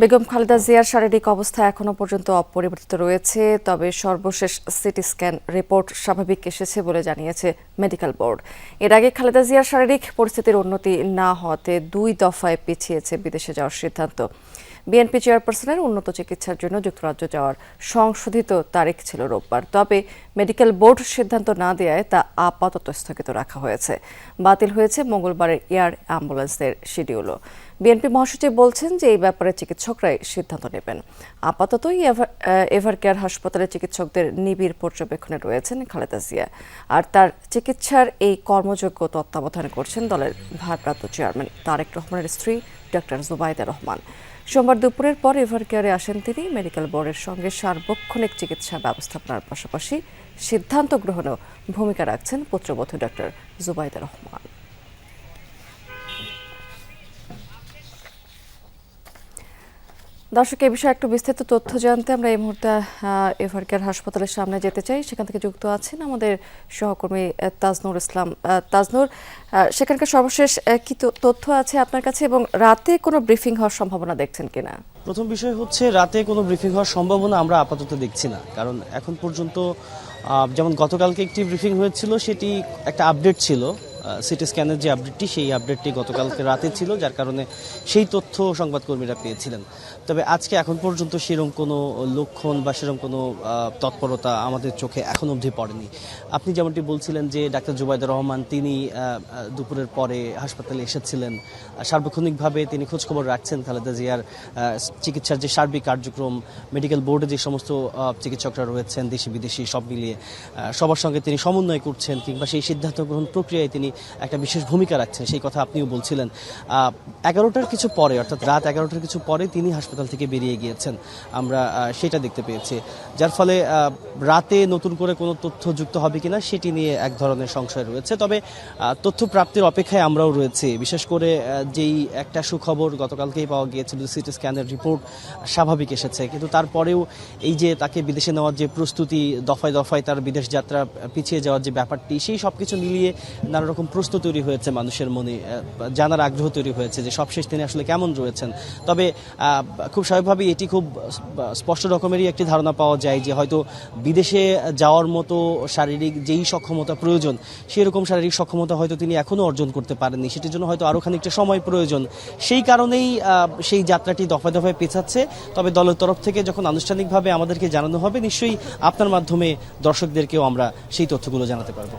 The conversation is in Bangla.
বেগম খালেদা জিয়ার শারীরিক অবস্থা এখনও পর্যন্ত অপরিবর্তিত রয়েছে, তবে সর্বশেষ সিটি স্ক্যান রিপোর্ট স্বাভাবিক এসেছে বলে জানিয়েছে মেডিকেল বোর্ড। এর আগে খালেদা জিয়ার শারীরিক পরিস্থিতির উন্নতি না হওয়াতে দুই দফায় পিছিয়েছে বিদেশে যাওয়ার সিদ্ধান্ত। বিএনপি চেয়ারপারসনের উন্নত চিকিৎসার জন্য যুক্তরাজ্য যাওয়ার সংশোধিত তারিখ ছিল রোববার। তবে মেডিকেল বোর্ড সিদ্ধান্ত না দেওয়ায় তা আপাতত স্থগিত রাখা হয়েছে। বাতিল হয়েছে মঙ্গলবারের এয়ার অ্যাম্বুলেন্সের শিডিউলও। বিএনপি মহাসচিব বলছেন যে এই ব্যাপারে চিকিৎসকরাই সিদ্ধান্ত নেবেন। আহ, এভার কেয়ার হাসপাতালে চিকিৎসকদের নিবিড় পর্যবেক্ষণে রয়েছেন খালেদা জিয়া। আর তার চিকিৎসার এই কর্মযোগ্য তত্ত্বাবধান করছেন দলের ভারপ্রাপ্ত চেয়ারম্যান তারেক রহমানের স্ত্রী ডক্টর জুবাইদা রহমান। সোমবার দুপুরের পর এভার কেয়ারে আসেন তিনি। মেডিকেল বোর্ডের সঙ্গে সার্বক্ষণিক চিকিৎসা ব্যবস্থাপনার পাশাপাশি সিদ্ধান্ত গ্রহণেও ভূমিকা রাখছেন পুত্রবধূ ডক্টর জুবাইদা রহমান। দর্শক এই বিষয়ে একটু বিস্তারিত তথ্য জানতে আমরা এই মুহূর্তে এভারকেয়ার হাসপাতালের সামনে যেতে চাই। সেখান থেকে যুক্ত আছেন আমাদের সহকর্মী তাজনুর ইসলাম। তাজনুর সেখানকার সর্বশেষ কি তথ্য আছে আপনার কাছে এবং রাতে কোনো ব্রিফিং হওয়ার সম্ভাবনা দেখছেন কিনা? প্রথম বিষয় হচ্ছে, রাতে কোনো ব্রিফিং হওয়ার সম্ভাবনা আমরা আপাতত দেখছি না। কারণ এখন পর্যন্ত যেমন গতকালকে একটি ব্রিফিং হয়েছিল, সেটি একটা আপডেট ছিল। সিটি স্ক্যানের যে আপডেটটি সেই আপডেটটি গতকালকে রাতে ছিল, যার কারণে সেই তথ্য সংবাদকর্মীরা পেয়েছিলেন। তবে আজকে এখন পর্যন্ত সেরকম কোনো লক্ষণ বা সেরকম কোনো তৎপরতা আমাদের চোখে এখন অবধি পড়েনি। আপনি যেমনটি বলছিলেন যে ডাক্তার জুবাইদুর রহমান, তিনি দুপুরের পরে হাসপাতালে এসেছিলেন। সার্বক্ষণিকভাবে তিনি খোঁজখবর রাখছেন খালেদা জিয়ার চিকিৎসার যে সার্বিক কার্যক্রম মেডিকেল বোর্ডে যে সমস্ত চিকিৎসকরা রয়েছেন দেশি বিদেশি সব মিলিয়ে সবার সঙ্গে তিনি সমন্বয় করছেন কিংবা সেই সিদ্ধান্ত গ্রহণ প্রক্রিয়ায় তিনি একটা বিশেষ ভূমিকা রাখছেন, সেই কথা আপনিও বলছিলেন। এগারোটার কিছু পরে, অর্থাৎ রাত এগারোটার কিছু পরে তিনি হাসপাতাল থেকে বেরিয়ে গিয়েছেন। আমরা সেটা দেখতে পেয়েছি। যার ফলে রাতে নতুন করে কোনো তথ্য যুক্ত হবে কিনা সেটি নিয়ে এক ধরনের সংশয় রয়েছে। তবে তথ্য প্রাপ্তির অপেক্ষায় আমরাও রয়েছে। বিশেষ করে যেই একটা সুখবর গতকালকেই পাওয়া গিয়েছিল সিটি স্ক্যানের রিপোর্ট স্বাভাবিক এসেছে। কিন্তু তারপরেও এই যে তাকে বিদেশে নেওয়ার যে প্রস্তুতি, দফায় দফায় তার বিদেশ যাত্রা পিছিয়ে যাওয়ার যে ব্যাপারটি, সেই সব কিছু মিলিয়ে নানা রকম প্রশ্ন তৈরি হয়েছে মানুষের মনে জানার আগ্রহ তৈরি হয়েছে যে সবশেষ তিনি আসলে কেমন রয়েছেন। তবে খুব স্বাভাবিকভাবেই এটি খুব স্পষ্ট রকমেরই একটি ধারণা পাওয়া যায় যে হয়তো বিদেশে যাওয়ার মতো শারীরিক যেই সক্ষমতা প্রয়োজন, সেরকম শারীরিক সক্ষমতা হয়তো তিনি এখনও অর্জন করতে পারেননি। সেটির জন্য হয়তো আরও খানিকটা সময় প্রয়োজন। সেই কারণেই সেই যাত্রাটি দফায় দফায় পেছাচ্ছে। তবে দলের তরফ থেকে যখন আনুষ্ঠানিকভাবে আমাদেরকে জানানো হবে, নিশ্চয়ই আপনার মাধ্যমে দর্শকদেরকেও আমরা সেই তথ্যগুলো জানাতে পারব।